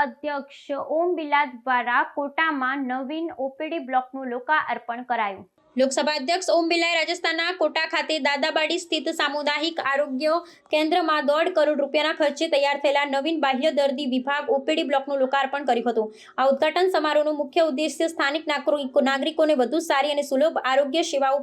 અધ્યક્ષ ઓમ બિરલા દ્વારા કોટામાં નવીન ઓપીડી બ્લોકનું લોકાર્પણ કરાયું. લોકસભા અધ્યક્ષ ઓમ બિરલાએ રાજસ્થાનના કોટા ખાતે દાદાબાડી સ્થિત સામુદાયિક આરોગ્ય કેન્દ્રમાં દોઢ કરોડ રૂપિયાના ખર્ચે તૈયાર થયેલા નવીન બાહ્ય દર્દી વિભાગ ઓપીડી બ્લોકનું લોકાર્પણ કર્યું હતું. આ ઉદઘાટન સમારોહનો મુખ્ય ઉદ્દેશ્ય સ્થાનિક નાગરિકો નાગરિકોને વધુ સારી અને સુલભ આરોગ્ય સેવાઓ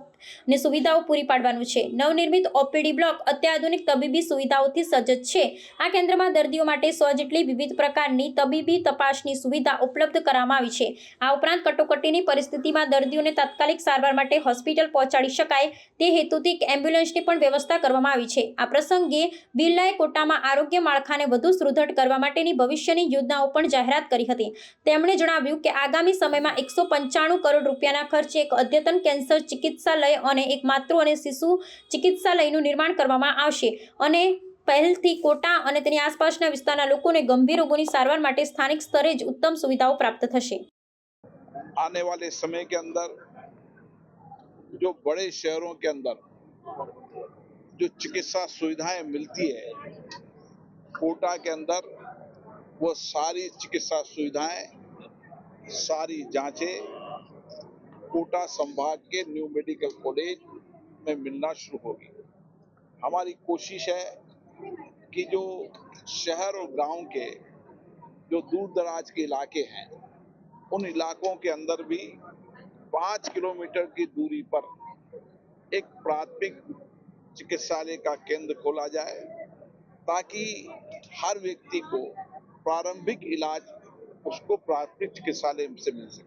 અને સુવિધાઓ પૂરી પાડવાનું છે. નવનિર્મિત ઓપીડી બ્લોક અત્યાધુનિક તબીબી સુવિધાઓથી સજ્જ છે. આ કેન્દ્રમાં દર્દીઓ માટે સો જેટલી વિવિધ પ્રકારની તબીબી તપાસની સુવિધા ઉપલબ્ધ કરવામાં આવી છે. આ ઉપરાંત કટોકટીની પરિસ્થિતિમાં દર્દીઓને તાત્કાલિક સારવાર માટે હોસ્પિટલ પહોંચાડી શકાય તે હેતુથી એમ્બ્યુલન્સની પણ વ્યવસ્થા કરવામાં આવી છે. આ પ્રસંગે બિરલાએ કોટામાં આરોગ્ય માળખાને વધુ સુદૃઢ કરવા માટેની ભવિષ્યની યોજનાઓ પણ જાહેરાત કરી હતી. તેમણે જણાવ્યું કે આગામી સમયમાં એકસો પંચાણું કરોડ રૂપિયાના ખર્ચે એક અદ્યતન કેન્સર ચિકિત્સાલય અને એક માતૃ અને શિશુ ચિકિત્સાલયનું નિર્માણ કરવામાં આવશે અને પહેલથી કોટા અને તેની આસપાસના વિસ્તારના લોકોને ગંભીર રોગોની સારવાર માટે સ્થાનિક સ્તરે જ ઉત્તમ સુવિધાઓ પ્રાપ્ત થશે. આને વાલે સમય કે અંદર जो बड़े शहरों के अंदर जो चिकित्सा सुविधाएँ मिलती है, कोटा के अंदर वो सारी चिकित्सा सुविधाएँ, सारी जांचें कोटा संभाग के न्यू मेडिकल कॉलेज में मिलना शुरू होगी। हमारी कोशिश है कि जो शहर और गाँव के जो दूर दराज के इलाके हैं, उन इलाकों के अंदर भी पाँच किलोमीटर की दूरी पर एक प्राथमिक चिकित्सालय का केंद्र खोला जाए, ताकि हर व्यक्ति को प्रारंभिक इलाज उसको प्राथमिक चिकित्सालय से मिल सके।